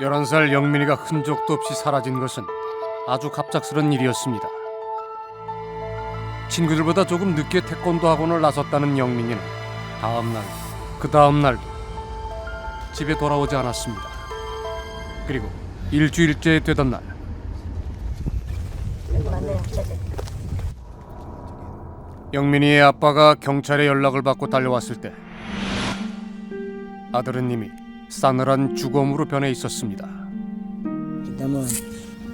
11살 영민이가 흔적도 없이 사라진 것은 아주 갑작스런 일이었습니다. 친구들보다 조금 늦게 태권도 학원을 나섰다는 영민이는 다음 날, 그 다음 날도 집에 돌아오지 않았습니다. 그리고 일주일째 되던 날 영민이의 아빠가 경찰에 연락을 받고 달려왔을 때 아들은 이미 싸늘한 죽음으로 변해 있었습니다. 너무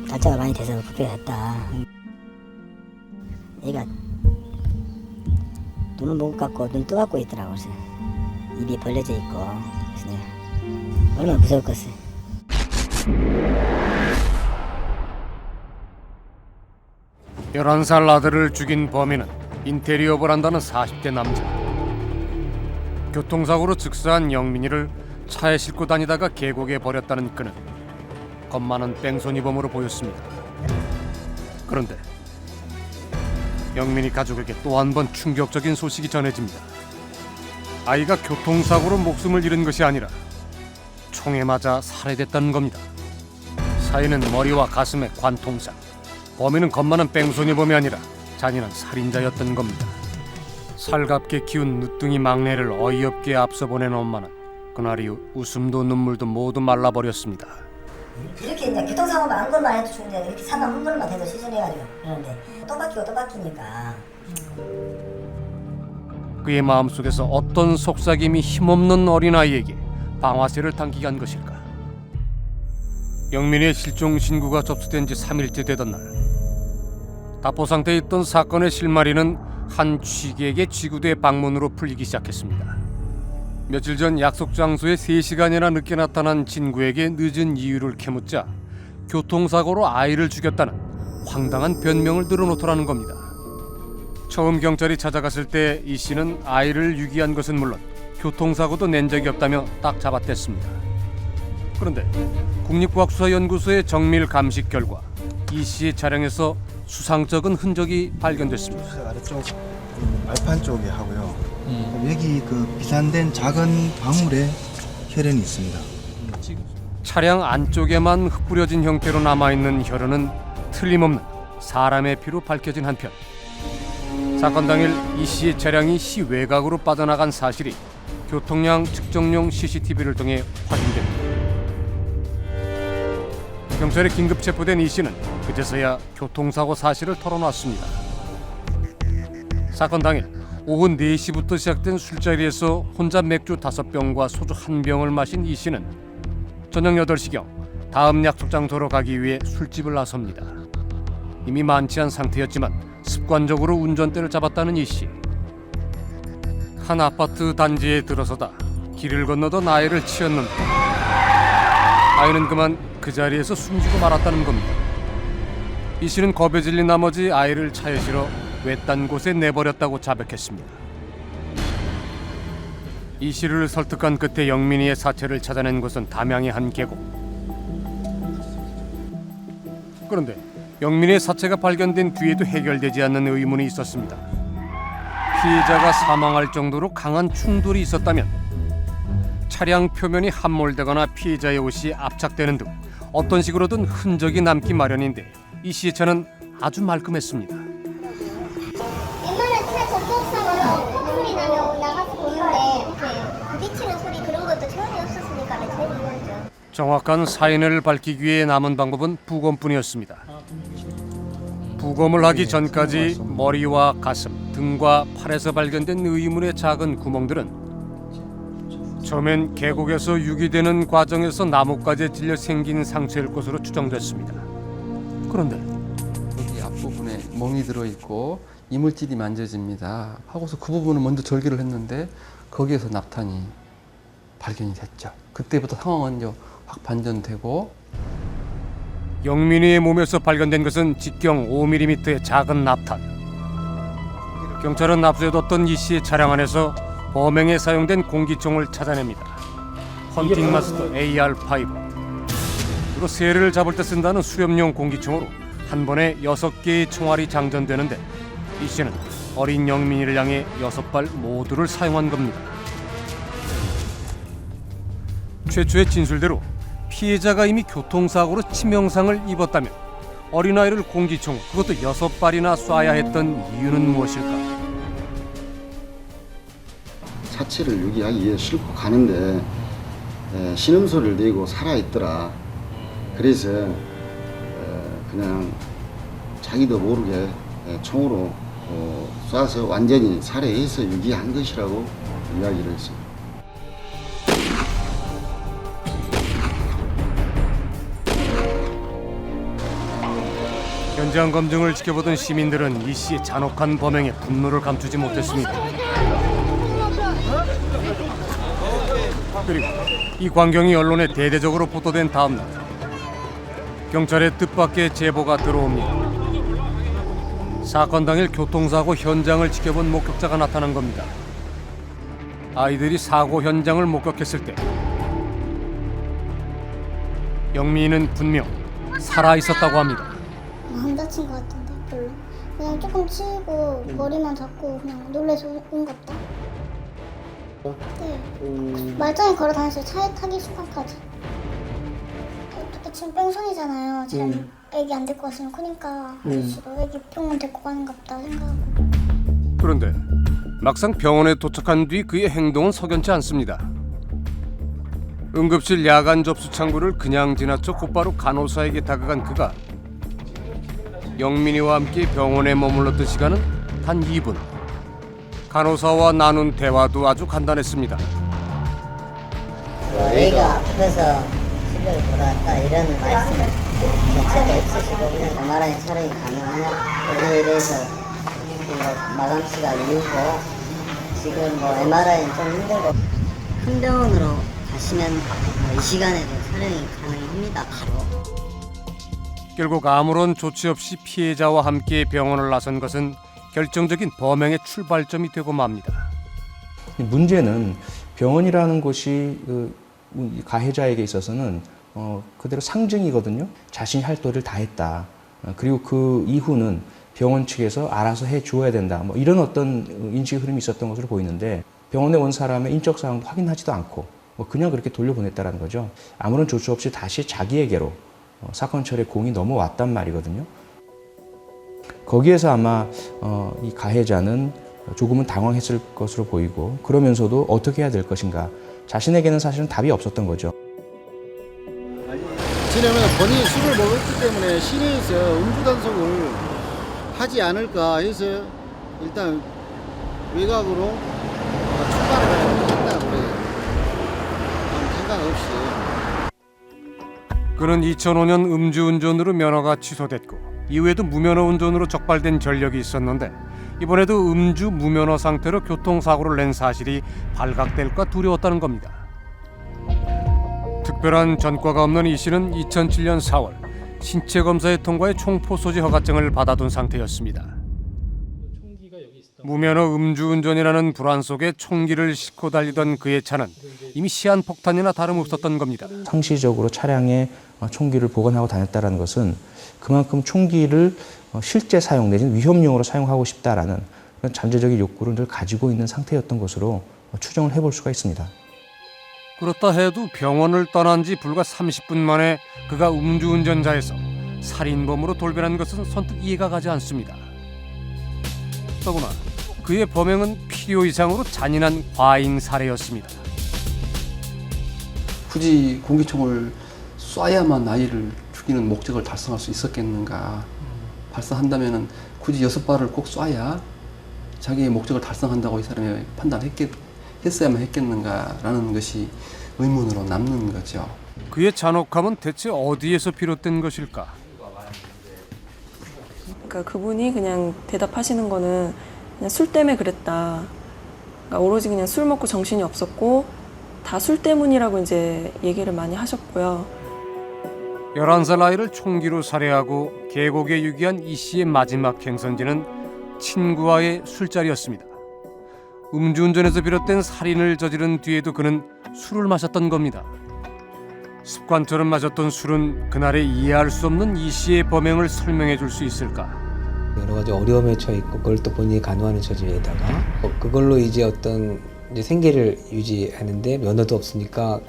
달자가 많이 돼서 불편했다. 얘가 눈을 못 감고 눈 떠갖고 있더라고. 그래서 입이 벌려져 있고. 그래서 내가 얼마나 무서웠겠어. 열한 살 아들을 죽인 범인은 인테리어를 한다는 40대 남자. 교통사고로 즉사한 영민이를 차에 싣고 다니다가 계곡에 버렸다는 그는 겁 많은 뺑소니범으로 보였습니다. 그런데 영민이 가족에게 또 한 번 충격적인 소식이 전해집니다. 아이가 교통사고로 목숨을 잃은 것이 아니라 총에 맞아 살해됐다는 겁니다. 사인은 머리와 가슴에 관통상. 범인은 겁많은 뺑소니범이 아니라 잔인한 살인자였던 겁니다. 살갑게 키운 늦둥이 막내를 어이없게 앞서 보낸 엄마는 그날 이후 웃음도 눈물도 모두 말라버렸습니다. 이렇게 이제 교통사고만 안 것만 해도 좋은데 이렇게 사람 한 번만 해도 시전해가지고 그러는데 또 바뀌고 또 바뀌니까 그의 마음속에서 어떤 속삭임이 힘없는 어린아이에게 방아쇠를 당기게 한 것일까? 영민의 실종 신고가 접수된 지 3일째 되던 날 답보 상태에 있던 사건의 실마리는 한 취객의 지구대 방문으로 풀리기 시작했습니다. 며칠 전 약속 장소에 3시간이나 늦게 나타난 친구에게 늦은 이유를 캐묻자 교통사고로 아이를 죽였다는 황당한 변명을 늘어놓더라는 겁니다. 처음 경찰이 찾아갔을 때 이 씨는 아이를 유기한 것은 물론 교통사고도 낸 적이 없다며 딱 잡아댔습니다. 그런데 국립과학수사연구소의 정밀 감식 결과 이 씨의 차량에서 수상쩍은 흔적이 발견됐습니다. 아래쪽 음, 발판 쪽에 하고요. 여기 그 비산된 작은 방울에 혈흔이 있습니다. 차량 안쪽에만 흩뿌려진 형태로 남아있는 혈흔은 틀림없는 사람의 피로 밝혀진 한편 사건 당일 이 씨의 차량이 시 외곽으로 빠져나간 사실이 교통량 측정용 CCTV를 통해 확인됩니다. 경찰에 긴급 체포된 이 씨는 그제서야 교통사고 사실을 털어놨습니다. 사건 당일 오후 4시부터 시작된 술자리에서 혼자 맥주 5병과 소주 1병을 마신 이 씨는 저녁 8시경 다음 약속 장소로 가기 위해 술집을 나섭니다. 이미 만취한 상태였지만 습관적으로 운전대를 잡았다는 이 씨. 한 아파트 단지에 들어서다 길을 건너던 아이를 치었는데 아이는 그만 그 자리에서 숨지고 말았다는 겁니다. 이 씨는 겁에 질린 나머지 아이를 차에 실어 외딴 곳에 내버렸다고 자백했습니다. 이 씨를 설득한 끝에 영민이의 사체를 찾아낸 곳은 담양의 한 계곡. 그런데 영민의 사체가 발견된 뒤에도 해결되지 않는 의문이 있었습니다. 피해자가 사망할 정도로 강한 충돌이 있었다면 차량 표면이 함몰되거나 피해자의 옷이 압착되는 등 어떤 식으로든 흔적이 남기 마련인데 이 차는 아주 말끔했습니다. 옛날에 차 접촉사고로 소리 나면 나가서 보는데 이렇게 부딪히는 소리 그런 것도 전혀 없었으니까 제일 이거죠. 정확한 사인을 밝히기 위해 남은 방법은 부검뿐이었습니다. 부검을 하기 전까지 머리와 가슴, 등과 팔에서 발견된 의문의 작은 구멍들은 처음엔 계곡에서 유기되는 과정에서 나뭇가지에 찔려 생긴 상처일 것으로 추정됐습니다. 그런데 여기 앞부분에 멍이 들어 있고 이물질이 만져집니다. 하고서 그 부분을 먼저 절개를 했는데 거기에서 납탄이 발견이 됐죠. 그때부터 상황은 이제 확 반전되고 영민이의 몸에서 발견된 것은 직경 5mm의 작은 납탄. 경찰은 납수해뒀던 이 씨의 차량 안에서 범행에 사용된 공기총을 찾아냅니다. 헌팅 마스터 AR5. 그리고 새를 잡을 때 쓴다는 수렴용 공기총으로 한 번에 여섯 개의 총알이 장전되는데 이 씨는 어린 영민이를 향해 여섯 발 모두를 사용한 겁니다. 최초의 진술대로 피해자가 이미 교통사고로 치명상을 입었다면 어린아이를 공기총 그것도 여섯 발이나 쏴야 했던 이유는 무엇일까? 사체를 유기하기 위해 싣고 가는데 에, 신음소리를 내고 살아있더라. 그래서 에, 그냥 자기도 모르게 에, 총으로 어, 쏴서 완전히 살해해서 유기한 것이라고 이야기를 했습니다. 현장 검증을 지켜보던 시민들은 이 씨의 잔혹한 범행에 분노를 감추지 못했습니다. 그리고 이 광경이 언론에 대대적으로 보도된 다음 날 경찰의 뜻밖의 제보가 들어옵니다. 사건 당일 교통사고 현장을 지켜본 목격자가 나타난 겁니다. 아이들이 사고 현장을 목격했을 때 영미는 분명 살아 있었다고 합니다. 안 다친 것 같은데 별로. 그냥 조금 치고 머리만 잡고 그냥 놀래서 온갑다. 네. 말짱히 걸어 다녔어요. 차에 타기 순간까지. 어떻게 지금 뺑소니잖아요. 지금 애기 안 데리고 왔으면 크니까 아저씨도 애기 병원 데리고 가는갑다 생각하고. 그런데 막상 병원에 도착한 뒤 그의 행동은 석연치 않습니다. 응급실 야간 접수 창구를 그냥 지나쳐 곧바로 간호사에게 다가간 그가 영민이와 함께 병원에 머물렀던 시간은 단 2분. 간호사와 나눈 대화도 아주 간단했습니다. 뭐 애가 아프서 집을 돌아왔다 이런 말씀을 자체가 없으시고 그냥 MRI 촬영이 가능하냐 여기에 대해서 뭐 마감 시간 이후고 지금 뭐 MRI는 좀 힘들고 큰 병원으로 가시면 뭐 이 시간에도 촬영이 가능합니다 바로 결국 아무런 조치 없이 피해자와 함께 병원을 나선 것은 결정적인 범행의 출발점이 되고 맙니다. 문제는 병원이라는 곳이 그 가해자에게 있어서는 어, 그대로 상징이거든요. 자신이 할 도리를 다 했다. 어, 그리고 그 이후는 병원 측에서 알아서 해 주어야 된다. 뭐 이런 어떤 인식 흐름이 있었던 것으로 보이는데 병원에 온 사람의 인적 사항도 확인하지도 않고 뭐 그냥 그렇게 돌려보냈다라는 거죠. 아무런 조치 없이 다시 자기에게로 어, 사건 처리의 공이 넘어왔단 말이거든요. 거기에서 아마 어, 이 가해자는 조금은 당황했을 것으로 보이고 그러면서도 어떻게 해야 될 것인가 자신에게는 사실은 답이 없었던 거죠. 왜냐면 본인이 술을 먹었기 때문에 시내에서 음주 단속을 하지 않을까 해서 일단 외곽으로 어, 출발을 했다 그래요. 아무 생각 없이. 그는 2005년 음주운전으로 면허가 취소됐고 이후에도 무면허 운전으로 적발된 전력이 있었는데 이번에도 음주 무면허 상태로 교통사고를 낸 사실이 발각될까 두려웠다는 겁니다. 특별한 전과가 없는 이 씨는 2007년 4월 신체 검사에 통과해 총포 소지 허가증을 받아둔 상태였습니다. 무면허 음주운전이라는 불안 속에 총기를 싣고 달리던 그의 차는 이미 시한폭탄이나 다름없었던 겁니다. 상시적으로 차량에 어, 총기를 보관하고 다녔다는 것은 그만큼 총기를 어, 실제 사용 내지는 위협용으로 사용하고 싶다라는 그런 잠재적인 욕구를 늘 가지고 있는 상태였던 것으로 어, 추정을 해볼 수가 있습니다. 그렇다 해도 병원을 떠난 지 불과 30분 만에 그가 음주운전자에서 살인범으로 돌변한 것은 선뜻 이해가 가지 않습니다. 더구나 그의 범행은 필요 이상으로 잔인한 과잉 살해였습니다. 굳이 공기총을 쏴야만 아이를 죽이는 목적을 달성할 수 있었겠는가? 발사한다면은 굳이 여섯 발을 꼭 쏴야 자기의 목적을 달성한다고 이 사람이 판단했겠 했어야만 했겠는가라는 것이 의문으로 남는 거죠. 그의 잔혹함은 대체 어디에서 비롯된 것일까? 그러니까 그분이 그냥 대답하시는 거는 그냥 술 때문에 그랬다. 그러니까 오로지 그냥 술 먹고 정신이 없었고 다 술 때문이라고 이제 얘기를 많이 하셨고요. 11살 아이를 총기로 살해하고 계곡에 유기한 이 씨의 마지막 행선지는 친구와의 술자리였습니다. 음주운전에서 비롯된 살인을 저지른 뒤에도 그는 술을 마셨던 겁니다. 습관처럼 마셨던 술은 그날의 이해할 수 없는 이 씨의 범행을 설명해 줄 수 있을까? 여러 가지 어려움에 처해 있고 그걸 또 본인이 간호하는 처지에다가 어, 그걸로 이제 어떤 이제 생계를 유지하는데 면허도 없으니까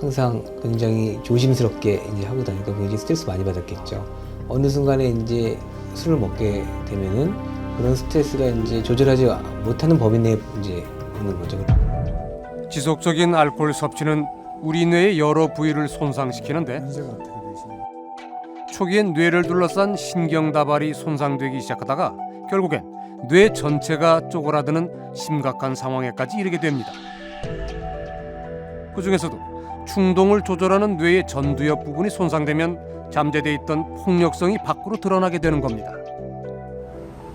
항상 굉장히 조심스럽게 이제 하고 다니까 굉장히 스트레스 많이 받았겠죠. 어느 순간에 이제 술을 먹게 되면은 그런 스트레스가 이제 조절하지 못하는 범위 내에 이제 있는 거죠. 지속적인 알코올 섭취는 우리 뇌의 여러 부위를 손상시키는데? 초기엔 뇌를 둘러싼 신경다발이 손상되기 시작하다가 결국엔 뇌 전체가 쪼그라드는 심각한 상황에까지 이르게 됩니다. 그 중에서도 충동을 조절하는 뇌의 전두엽 부분이 손상되면 잠재돼 있던 폭력성이 밖으로 드러나게 되는 겁니다.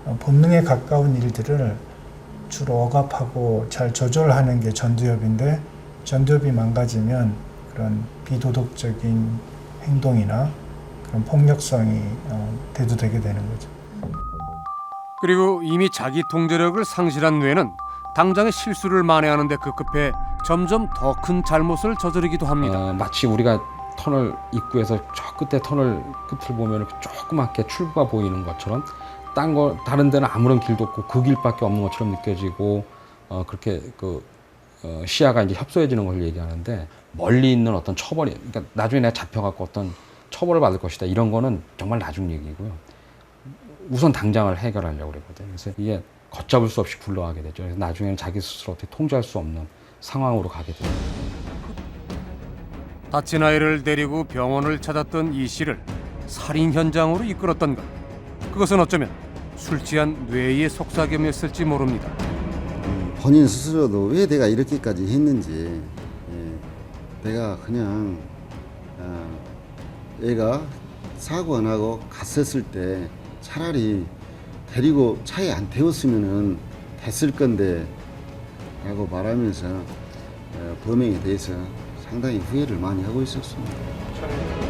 어, 본능에 가까운 일들을 주로 억압하고 잘 조절하는 게 전두엽인데 전두엽이 망가지면 그런 비도덕적인 행동이나 그런 폭력성이 어, 대두되게 되는 거죠. 그리고 이미 자기 통제력을 상실한 뇌는 당장의 실수를 만회하는 데 급급해 점점 더 큰 잘못을 저지르기도 합니다. 어, 마치 우리가 터널 입구에서 저 끝에 터널 끝을 보면 조그맣게 출구가 보이는 것처럼 딴 거 다른 데는 아무런 길도 없고 그 길밖에 없는 것처럼 느껴지고 어, 그렇게 그 어, 시야가 이제 협소해지는 걸 얘기하는데 멀리 있는 어떤 처벌이 그러니까 나중에 내가 잡혀갖고 어떤 처벌을 받을 것이다 이런 거는 정말 나중 얘기고요. 우선 당장을 해결하려고 그러거든요. 그래서 이게 걷잡을 수 없이 굴러가게 되죠. 그래서 나중에는 자기 스스로 어떻게 통제할 수 없는 상황으로 가게 돼요. 다친 아이를 데리고 병원을 찾았던 이 씨를 살인 현장으로 이끌었던 것. 그것은 어쩌면 술 취한 뇌의 속삭임이었을지 모릅니다. 본인 스스로도 왜 내가 이렇게까지 했는지 예, 내가 그냥 아, 애가 사고 안 하고 갔었을 때 차라리 데리고 차에 안 태웠으면 됐을 건데 라고 말하면서 어, 범행에 대해서 상당히 후회를 많이 하고 있었습니다.